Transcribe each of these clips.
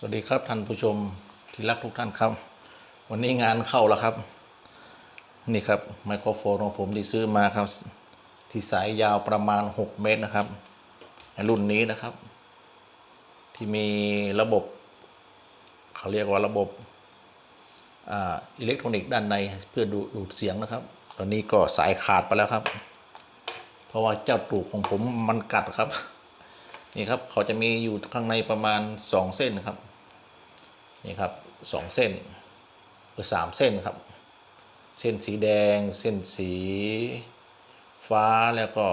สวัสดีครับท่านผู้ชมที่รักทุกท่านครับ วันนี้งานเข้าแล้วครับ นี่ครับไมโครโฟนของผมที่ซื้อมาครับ ที่สายยาวประมาณ 6 เมตรนะครับรุ่นนี้นะครับ ที่มีระบบ เขาเรียกว่าระบบอิเล็กทรอนิกส์ด้านในเพื่อดูดูดเสียงนะครับ ตอนนี้ก็สายขาดไปแล้วครับ เพราะว่าเจ้าตูกของผมมันกัดครับนี่ครับ เขาจะมีอยู่ข้างในประมาณสองเส้นครับ นี่ครับสองเส้นหรือสามเส้นครับ เส้นสีแดง เส้นสีฟ้าแล้วก็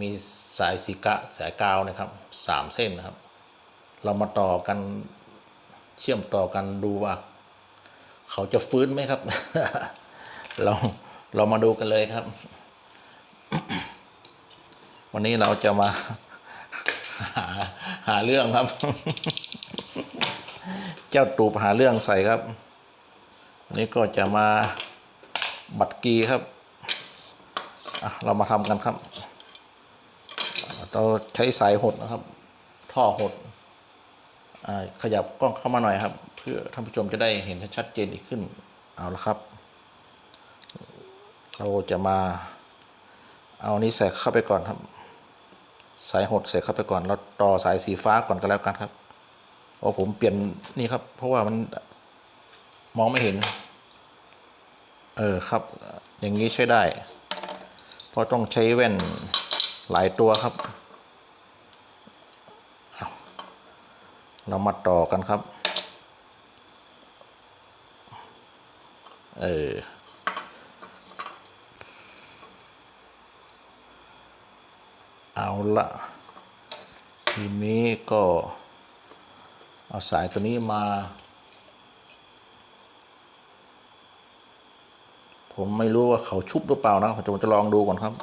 มีสายสีกะสายกาวนะครับสามเส้นนะครับ เรามาต่อกันเชื่อมต่อกันดูว่า เขาจะฟื้นไหมครับ เราเรามาดูกันเลยครับ วันนี้เราจะมาหาหาเรื่องครับ เจ้าตูบหาเรื่องใส่ครับนนี้ก็จะมาบัดกีครับเรามาทำกันครับ เราใช้สายหดนะครับ ท่อหดอขยับกล้องเข้ามาหน่อยครับ เพื่อท่านผู้ชมจะได้เห็นชัดเจนอีกขึ้น เอาละครับ เราจะมาเอานี้ใส่เข้าไปก่อนครับ สายหดใส่เข้าไปก่อนแล้วต่อสายสีฟ้าก่อนก็แล้วกันครับ พราะผมเปลี่ยนนี่ครับ เพราะว่ามันมองไม่เห็น เออครับ อย่างนี้ใช้ได้เพราะต้องใช้แว่นหลายตัวครับเอาเรามาต่อกันครับ เออเอาละทีนี้ก็ เอาสายตัวนี้มา ผมไม่รู้ว่าเขาชุบหรือเปล่านะผมจะลองดูก่อนครับ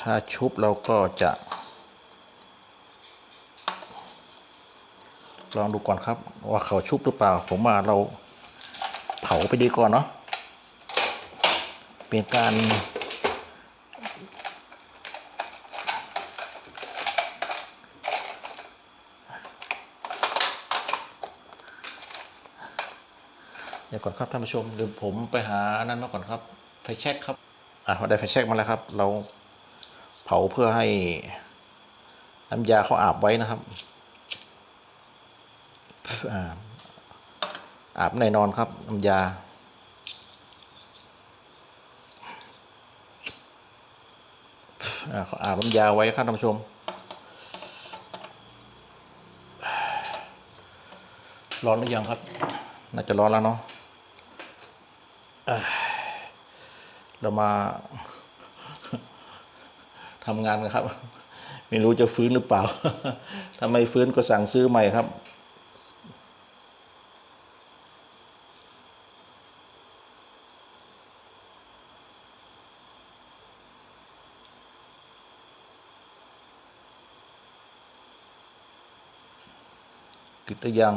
ถ้าชุบเราก็จะ ลองดูก่อนครับ ว่าเขาชุบหรือเปล่า ผมว่าเราเผาไปดีก่อนเนาะ เป็นการเดี๋ยวก่อนครับท่านผู้ชมเดี๋ยวผมไปหานั่นมาก่อนครับ ไฟแช็กครับอะได้ไฟแช็กมาแล้วครับ เราเผาเพื่อให้น้ำยาเขาอาบไว้นะครับ อาบอาบแน่นอนครับน้ำยา อาเขาอาบน้ำยาไว้ครับท่านผู้ชม ร้อนหรือยังครับ น่าจะร้อนแล้วเนาะเอ้ยเรามาทำงานกันครับ ไม่รู้จะฟื้นหรือเปล่า ถ้าไม่ฟื้นก็สั่งซื้อใหม่ครับ รือยัง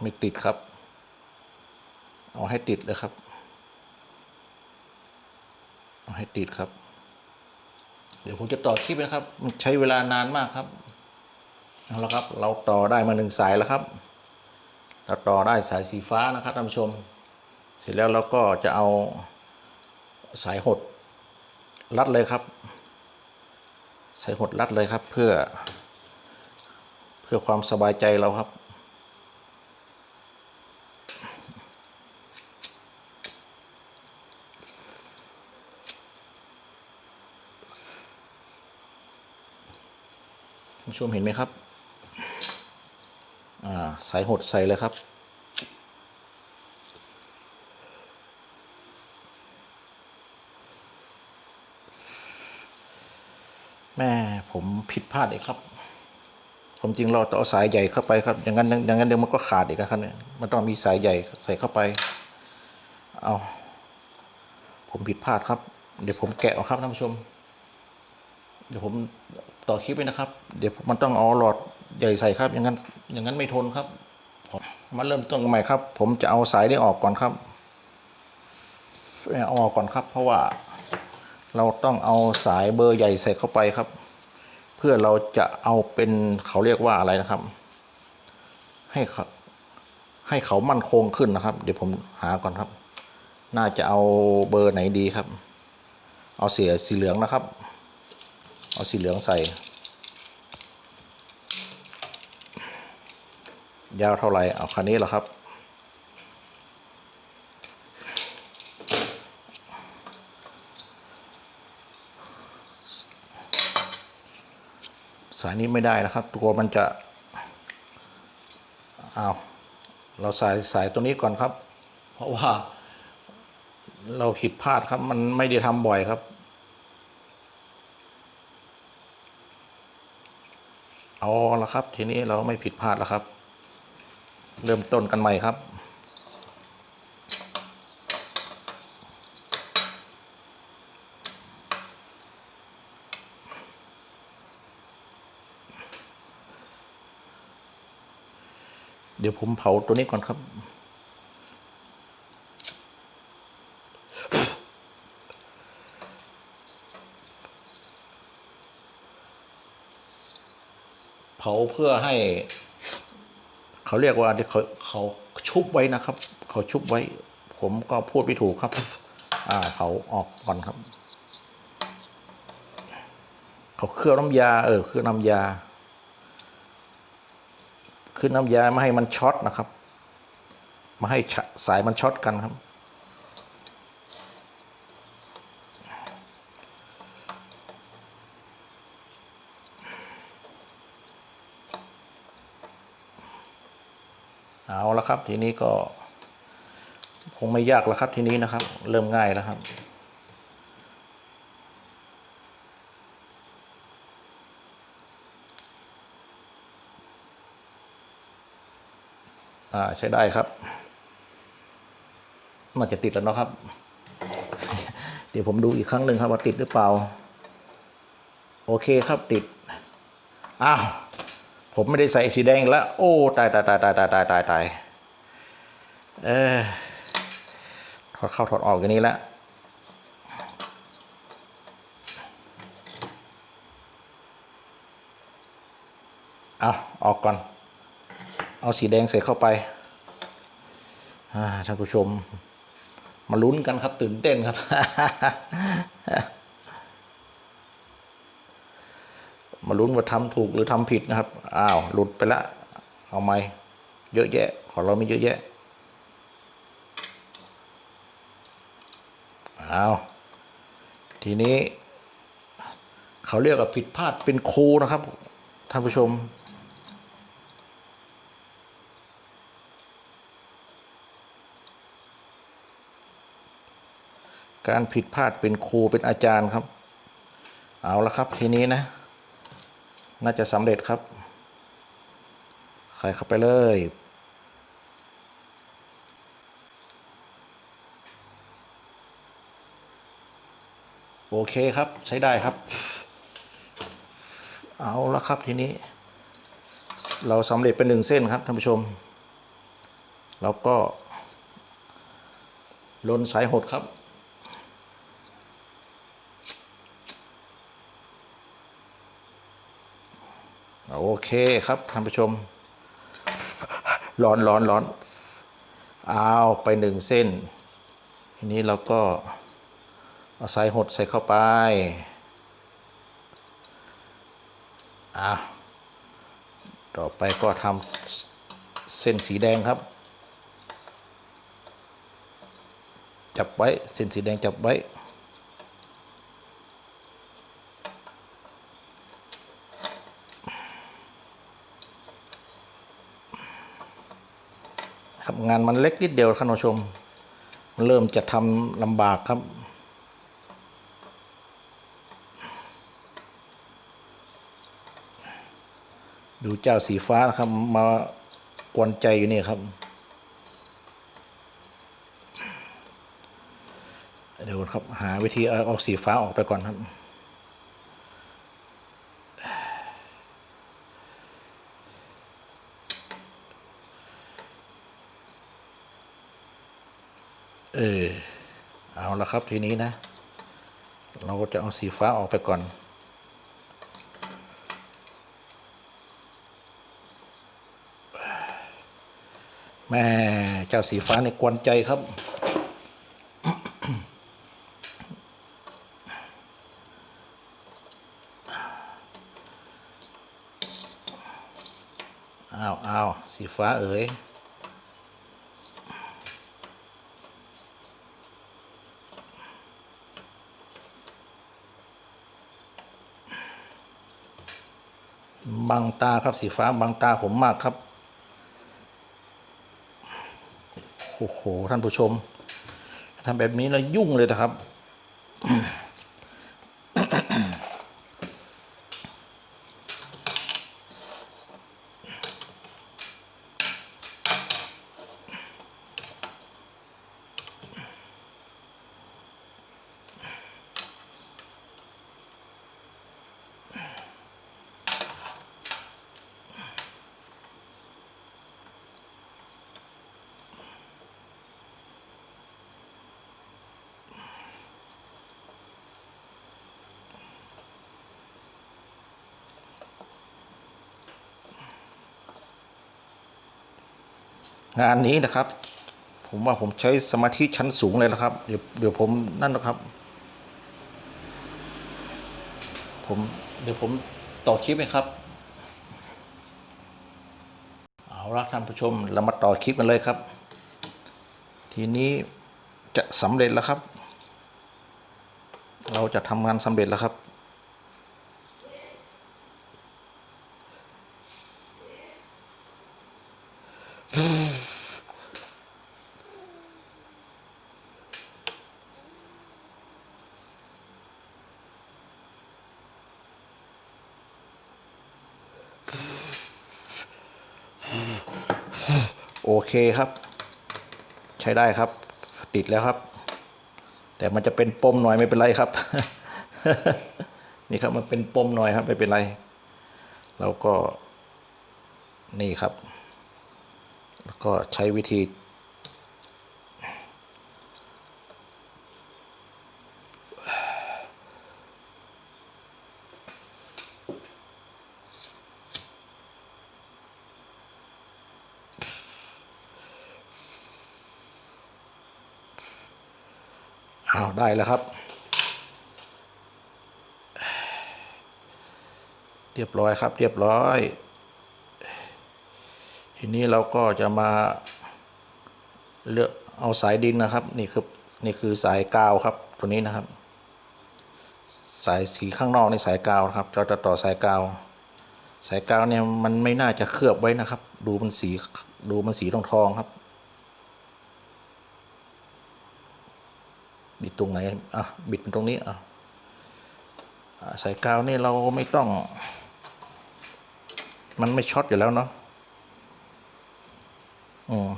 ไม่ติดครับ เอาให้ติดเลยครับ เอาให้ติดครับ เดี๋ยวผมจะต่อคลิปนะครับมันใช้เวลานานมากครับเอาละครับ เราต่อได้มาหนึ่งสายแล้วครับเราต่อได้สายสีฟ้านะครับท่านผู้ชม เสร็จแล้วเราก็จะเอาสายหดรัดเลยครับ ใสายหดรัดเลยครับเพื่อ เพื่อความสบายใจเราครับ ผู้ชมเห็นไหมครับ อ่า สายหดใส่เลยครับ แม่ผมผิดพลาดอีกครับ ผมจริงเราต้องเอาสายใหญ่เข้าไปครับ อย่างนั้นอย่างนั้นเดี๋ยวมันก็ขาดอีกนะครับเนี่ยมันต้องมีสายใหญ่ใส่เข้าไป เอาผมผิดพลาดครับ เดี๋ยวผมแกะเอาครับท่านผู้ชม เดี๋ยวผมต่อคลิปไปนะครับ เดี๋ยวมันต้องเอาหลอดใหญ่ใส่ครับ อย่างนั้น อย่างนั้นไม่ทนครับมาเริ่มต้นใหม่ครับ ผมจะเอาสายนี้ออกก่อนครับเอาออกก่อนครับ เพราะว่า เราต้องเอาสายเบอร์ใหญ่ใส่เข้าไปครับ เพื่อเราจะเอาเป็นเขาเรียกว่าอะไรนะครับ ให้เขาให้เขามั่นคงขึ้นนะครับ เดี๋ยวผมหาก่อนครับ น่าจะเอาเบอร์ไหนดีครับ เอาเสียสีเหลืองนะครับ เอาสีเหลืองใส่ ยาวเท่าไหร่เอาคันนี้เหรอครับ สายนี้ไม่ได้นะครับ ตัวมันจะเอาเราใส่สายตัวนี้ก่อนครับ เพราะว่าเราผิดพลาดครับ มันไม่ได้ทำบ่อยครับ เอาละครับ ทีนี้เราไม่ผิดพลาดแล้วครับ เริ่มต้นกันใหม่ครับ ดี๋ยวผมเผาตัวนี้ก่อนครับ เผาเพื่อให้ เขาเรียกว่าที่เขาเขาชุบไว้นะครับ เขาชุบไว้ ผมก็พูดไม่ถูกครับ อ่าเผาออกก่อนครับ เขาเคลือบน้ำยา เออเคลือบน้ำยา คือน้ำยาไม่ให้มันช็อตนะครับไม่ให้สายมันช็อตกันครับ เอาละครับทีนี้ก็คงไม่ยากแล้วครับทีนี้นะครับ เริ่มง่ายแล้วครับ อ่าใช้ได้ครับน่าจะติดแล้วเนาะครับ เดี๋ยวผมดูอีกครั้งหนึ่งครับว่าติดหรือเปล่า โอเคครับติด อ้าว ผมไม่ได้ใส่สีแดงแล้ว โอ้ ตายตายตายตายตายตายตายตายเออถอดเข้าถอดออกอย่างนี้แล้วเอาออกก่อน เอาสีแดงใส่เข้าไปท่านผู้ชม มาลุ้นกันครับตื่นเต้นครับ มาลุ้นว่าทำถูกหรือทำผิดนะครับ อ้าว หลุดไปละ เอาไหมเยอะแยะ ของเราไม่เยอะแยะ อ้าว ทีนี้ เขาเรียกว่าผิดพลาดเป็นครูนะครับ ท่านผู้ชม การผิดพลาดเป็นครูเป็นอาจารย์ครับ เอาละครับทีนี้นะ น่าจะสำเร็จครับใส่เข้าไปเลย โอเคครับใช้ได้ครับ เอาละครับทีนี้ เราสำเร็จเป็นหนึ่งเส้นครับท่านผู้ชม แล้วก็ลนสายหดครับ โอเคครับท่านผู้ชม ร้อนร้อนร้อนเอาไปหนึ่งเส้น ทีนี้เราก็เอาสายหดใส่เข้าไปอะต่อไปก็ทำเส้นสีแดงครับ จับไว้ เส้นสีแดงจับไว้ ครับงานมันเล็กนิดเดียวครับท่านผู้ชม มันเริ่มจะทำลำบากครับ ดูเจ้าสีฟ้านะครับมากวนใจอยู่นี่ครับ เดี๋ยวครับหาวิธีเอาเอาสีฟ้าออกไปก่อนครับ อ เออ เอาละครับทีนี้นะ เราก็จะเอาสีฟ้าออกไปก่อน แม่เจ้าสีฟ้าในกวนใจครับอ้าวอ้าวสีฟ้าเอ๋ย บัง ตาครับสีฟ้าบังตาผมมากครับโอ้โหท่านผู้ชมทำแบบนี้แล้วยุ่งเลยนะครับ งานนี้นะครับ ผมว่าผมใช้สมาธิชั้นสูงเลยนะครับ เดี๋ยวเดี๋ยวผมนั่นนะครับ ผมเดี๋ยวผมต่อคลิปไหมครับ เอาละท่านผู้ชมเรามาต่อคลิปกันเลยครับ ทีนี้จะสำเร็จแล้วครับ เราจะทำงานสำเร็จแล้วครับ เคครับ ใช้ได้ครับ ติดแล้วครับ แต่มันจะเป็นปมหน่อยไม่เป็นไรครับ นี่ครับมันเป็นปมหน่อยครับไม่เป็นไร แล้วก็นี่ครับ แล้วก็ใช้วิธี ได้แล้วครับ เรียบร้อยครับ เรียบร้อย ทีนี้เราก็จะมาเลือกเอาสายดินนะครับ นี่คือนี่คือสายกาวครับตัวนี้นะครับ สายสีข้างนอกในสายกาวครับ เราจะต่อสายกาว สายกาวเนี่ยมันไม่น่าจะเคลือบไว้นะครับ ดูมันสีดูมันสีทองทองครับ บิดตรงไหนอะบิดมันตรงนี้อะอะสายกาวนี่เราไม่ต้อง มันไม่ช็อตอยู่แล้วเนาะอืม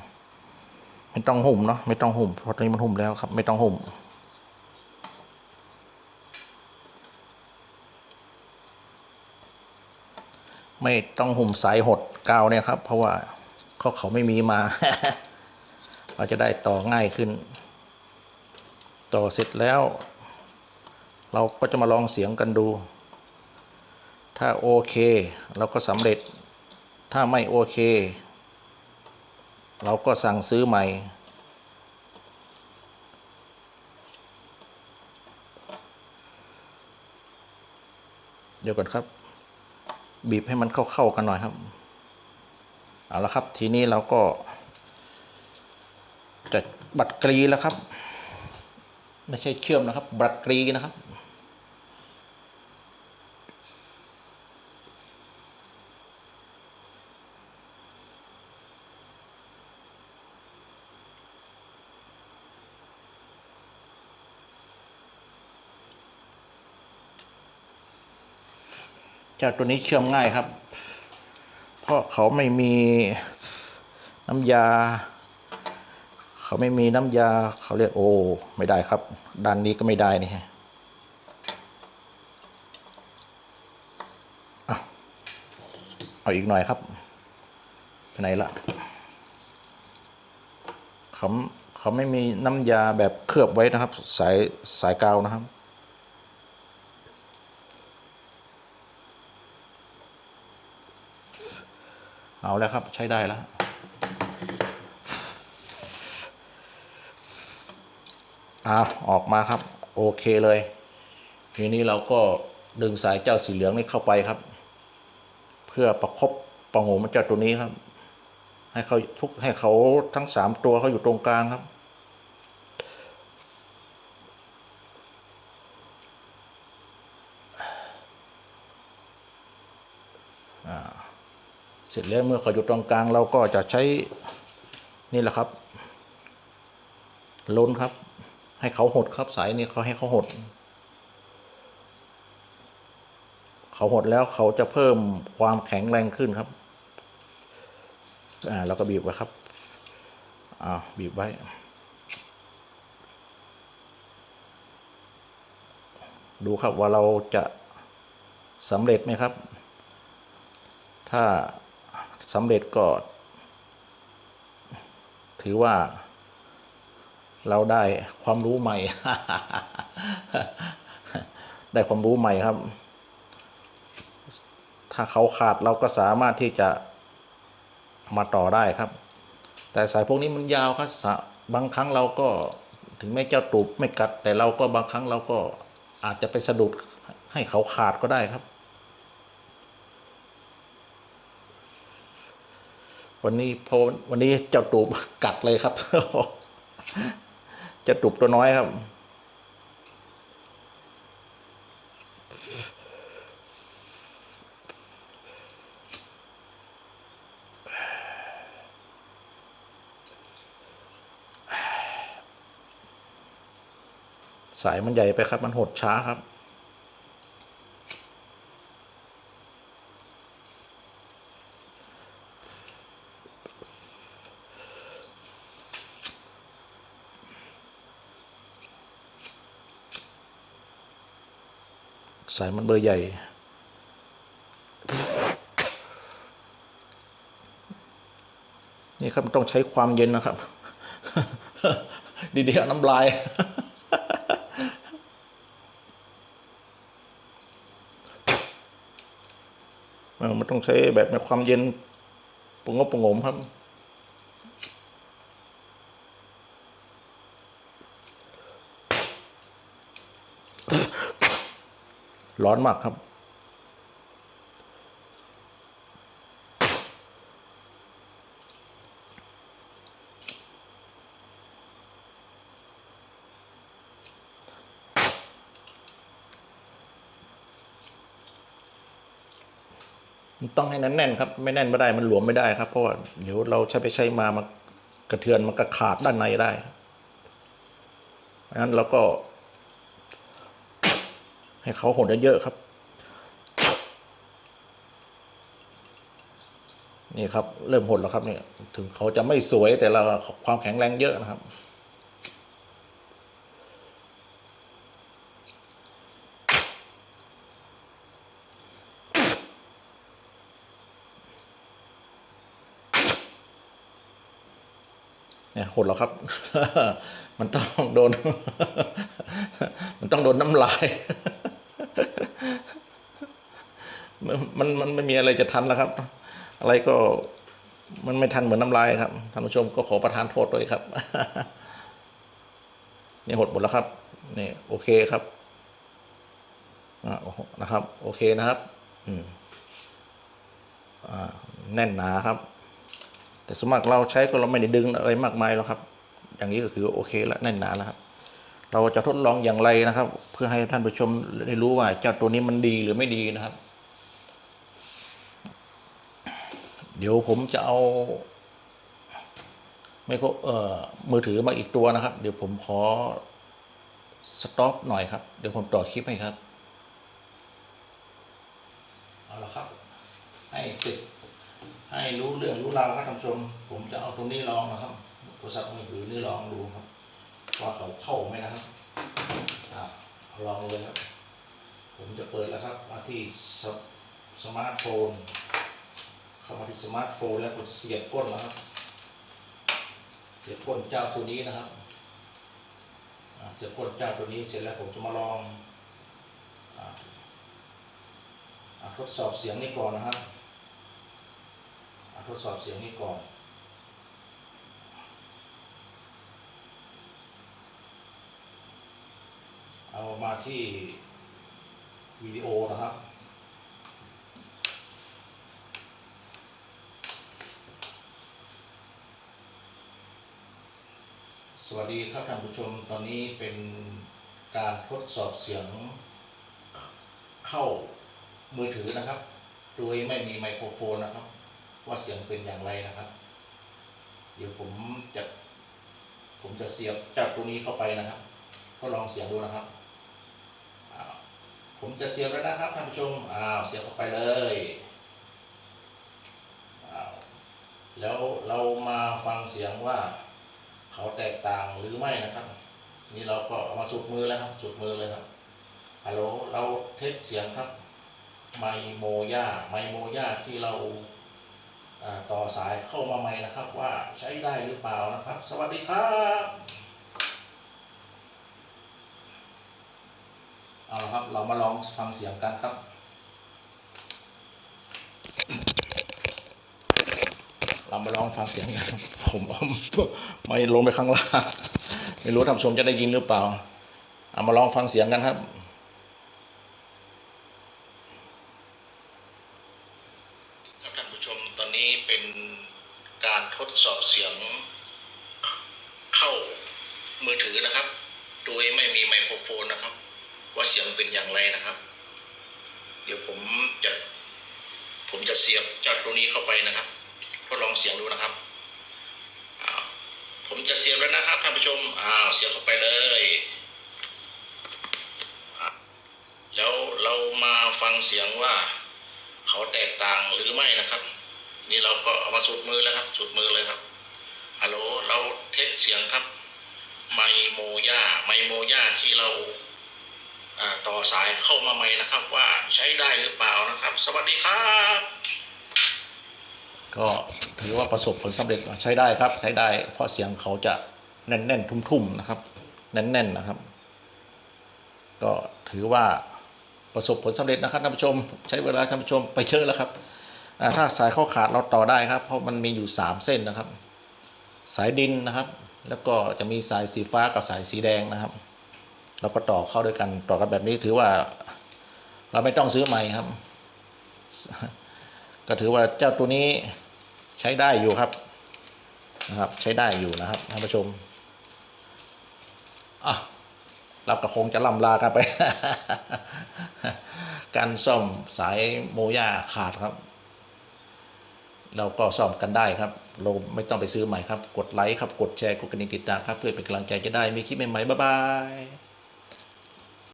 ไม่ต้องหุ่มเนาะไม่ต้องหุ่มเพราะตอนนี้มันหุ่มแล้วครับ ไม่ต้องหุ่มไม่ต้องหุ่มสายหดกาวเนี่ยครับ เพราะว่าเขาเขาไม่มีมา เราจะได้ต่อง่ายขึ้น ต่อเสร็จแล้ว เราก็จะมาลองเสียงกันดู ถ้าโอเค เราก็สำเร็จ ถ้าไม่โอเค เราก็สั่งซื้อใหม่ เดี๋ยวก่อนครับ บีบให้มันเข้าๆกันหน่อยครับ เอาละครับทีนี้เราก็จะบัดกรีแล้วครับ ไม่ใช่เชื่อมนะครับบัดกรีนะครับ เจ้าตัวนี้เชื่อมง่ายครับ เพราะเขาไม่มีน้ำยา เขาไม่มีน้ำยาเขาเรียกโอ้ไม่ได้ครับ ด้านนี้ก็ไม่ได้นี่ฮะอะเอาอีกหน่อยครับไปไหนละเขาเขาไม่มีน้ำยาแบบเคลือบไว้นะครับ สายสายกาวนะครับ เอาแล้วครับใช้ได้แล้ว อาออกมาครับ โอเคเลย ทีนี้เราก็ดึงสายเจ้าสีเหลืองนี่เข้าไปครับ เพื่อประคบประโงมเจ้าตัวนี้ครับ ให้เขาทุกให้เขาทั้งสามตัวเขาอยู่ตรงกลางครับเสร็จแล้วเมื่อเขาอยู่ตรงกลางเราก็จะใช้นี่แหละครับ ล้นครับ ให้เขาหดครับสายนี้เขาให้เขาหด เขาหดแล้วเขาจะเพิ่มความแข็งแรงขึ้นครับ อ่าเราก็บีบไว้ครับอ่าบีบไว้ ดูครับว่าเราจะสำเร็จไหมครับ ถ้าสำเร็จก็ ถือว่า เราได้ความรู้ใหม่ ได้ความรู้ใหม่ครับ ถ้าเขาขาดเราก็สามารถที่จะมาต่อได้ครับ แต่สายพวกนี้มันยาวครับบางครั้งเราก็ถึงแม้เจ้าตูบไม่กัด แต่เราก็บางครั้งเราก็อาจจะไปสะดุดให้เขาขาดก็ได้ครับ วันนี้พอวันนี้เจ้าตูบกัดเลยครับ จะตุบตัวน้อยครับ สายมันใหญ่ไปครับ มันหดช้าครับ สายมันเบอร์ใหญ่ นี่ครับมันต้องใช้ความเย็นนะครับ ดีๆเอาน้ำลาย มันต้องใช้แบบในความเย็นปงบปงมครับ ร้อนมากครับมันต้องให้นั้นแน่นครับ ไม่แน่นไม่ได้มันหลวมไม่ได้ครับ เพราะว่าเดี๋ยวเราใช้ไปใช้มามันกระเทือนมันก็ขาดด้านในได้เพราะฉะนั้นเราก็ ให้เขาหดเยอะๆครับ นี่ครับ เริ่มหดแล้วครับเนี่ย ถึงเขาจะไม่สวยแต่เราความแข็งแรงเยอะนะครับเนี่ยหดแล้วครับ มันต้องโดน มันต้องโดนน้ำลาย มันมันไม่มีอะไรจะทันแล้วครับ อะไรก็มันไม่ทันเหมือนน้ำลายครับท่านผู้ชมก็ขอประทานโทษด้วยครับนี่หดหมดแล้วครับนี่โอเคครับอ่านะครับ โอเคนะครับ อืมอ่าแน่นหนาครับ แต่สมัครเราใช้ก็เราไม่ได้ดึงอะไรมากมายหรอกครับ อย่างนี้ก็คือโอเคแล้วแน่นหนาแล้วครับ เราจะทดลองอย่างไรนะครับ เพื่อให้ท่านผู้ชมได้รู้ว่าเจ้าตัวนี้มันดีหรือไม่ดีนะครับ เดี๋ยวผมจะเอาไม่ก็เอ่อมือถือมาอีกตัวนะครับ เดี๋ยวผมขอสต็อปหน่อยครับ เดี๋ยวผมต่อคลิปให้ครับ เอาละครับ ให้เสร็จให้รู้เรื่องรู้ราวครับท่านผู้ชม ผมจะเอาตรงนี้ลองนะครับโทรศัพท์มือถือนี่ลองดูครับว่าเขาเข้าไหมนะครับอะลองเลยครับ ผมจะเปิดแล้วครับมาที่สสมาร์ทโฟน เข้ามาที่สมาร์ทโฟนแล้วกดเสียบก้นแล้วครับ เสียบก้นเจ้าตัวนี้นะครับเสียบก้นเจ้าตัวนี้เสร็จแล้วผมจะมาลองอทดสอบเสียงนี้ก่อนนะครับทดสอบเสียงนี้ก่อนเอามาที่วิดีโอนะครับ สวัสดีครับท่านผู้ชมตอนนี้เป็นการทดสอบเสียงเข้ามือถือนะครับ โดยไม่มีไมโครโฟนนะครับ ว่าเสียงเป็นอย่างไรนะครับ เดี๋ยวผมจะผมจะเสียบจากตัวนี้เข้าไปนะครับทดลองเสียงดูนะครับ ผมจะเสียบแล้วนะครับท่านผู้ชมอ้าวเสียบเข้าไปเลยอ้าวแล้วเรามาฟังเสียงว่า เขาแตกต่างหรือไม่นะครับ นี่เราก็เอามาสุดมือแล้วครับสุดมือเลยครับฮัลโหลเราเทสเสียงครับไมโมยาไมโมยาที่เราอ่าต่อสายเข้ามาใหม่นะครับว่าใช้ได้หรือเปล่านะครับ สวัสดีครับเอาละครับเรามาลองฟังเสียงกันครับ เรามาลองฟังเสียงกันผมไม่ลงไปข้างล่างไม่รู้ท่านผู้ชมจะได้ยินหรือเปล่าเอามาลองฟังเสียงกันครับครับท่านผู้ชมตอนนี้เป็นการทดสอบเสียงเข้ามือถือนะครับ โดยไม่มีไมโครโฟนนะครับ ว่าเสียงเป็นอย่างไรนะครับ เดี๋ยวผมจะผมจะเสียบจากตรงนี้เข้าไปนะครับ ทดลองเสียงดูนะครับอ้าวผมจะเสียบแล้วนะครับท่านผู้ชม อ้าวเสียบเข้าไปเลย แล้วเรามาฟังเสียงว่า เขาแตกต่างหรือไม่นะครับ นี่เราก็เอามาสุดมือแล้วครับสุดมือเลยครับฮัลโหลเราเทสเสียงครับ ไมโมย่าไมโมย่าที่เราต่อสายเข้ามาใหม่นะครับ ว่าใช้ได้หรือเปล่านะครับ สวัสดีครับ ก็ถือว่าประสบผลสำเร็จใช้ได้ครับใช้ได้ เพราะเสียงเขาจะแน่นๆ ทุ่มๆนะครับ แน่นๆนะครับ ก็ถือว่าประสบผลสำเร็จนะครับท่านผู้ชม ใช้เวลาท่านผู้ชมไปเยอะแล้วครับถ้าสายเข้าขาดเราต่อได้ครับ เพราะมันมีอยู่ 3 เส้นนะครับ สายดินนะครับ แล้วก็จะมีสายสีฟ้ากับสายสีแดงนะครับ เราก็ต่อเข้าด้วยกันต่อกันแบบนี้ถือว่าเราไม่ต้องซื้อใหม่ครับ ก็ถือว่าเจ้าตัวนี้ ใช้ได้อยู่ครับนะครับ ใช้ได้อยู่นะครับท่านผู้ชมอะเราก็คงจะล่ำลากันไป การซ่อมสายโมย่าขาดครับ เราก็ซ่อมกันได้ครับ เราไม่ต้องไปซื้อใหม่ครับ กดไลค์ครับ กดแชร์ กดกระดิ่งติดตามครับ เพื่อเป็นกำลังใจจะได้มีคลิปใหม่ๆ บ๊ายบาย